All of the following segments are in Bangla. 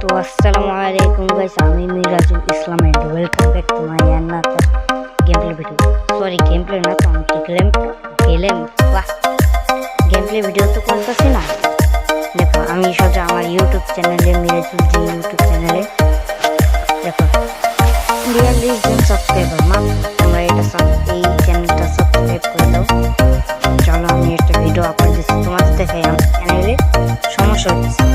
তো আসসালামু আলাইকুম গাইস আমি Mirajul Islam and welcome back to my another game play video sorry game play না তো, আমি কি গেলেম বাহ গেম প্লে ভিডিও তো করতেছি না। দেখো, আমি সোজা আমার ইউটিউব চ্যানেলে মিরাজুল জি ইউটিউব চ্যানেলে দেখো বিয়াল্লিশ জন সাবস্ক্রাইবার মা তোমরা এটা sub- এই চ্যানেলটা সাবস্ক্রাইব করে দাও। চলো, আমি একটা ভিডিও আপলোড দিচ্ছি। তোমাদের দেখে আমার চ্যানেলে সমস্যা হচ্ছে।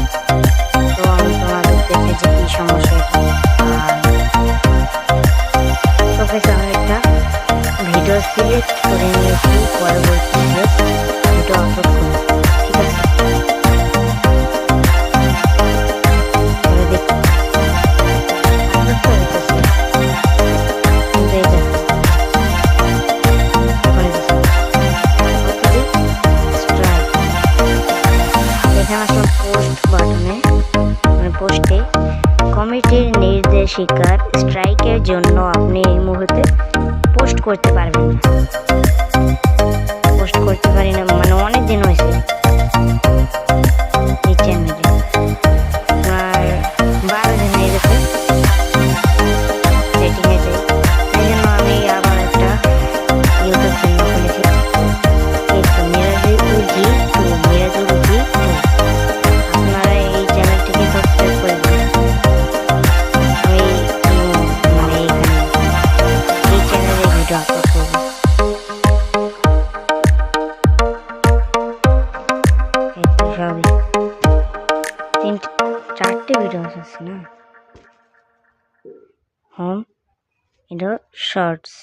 মানে কমিটির নির্দেশিকার স্ট্রাইকের জন্য আপনি এই মুহূর্তে পোস্ট করতে পারবেন পোস্ট করতে পারি না মানে অনেক দিন তো সবই তিনটে চারটে ভিডিও আছে না? হোম এটা শর্টস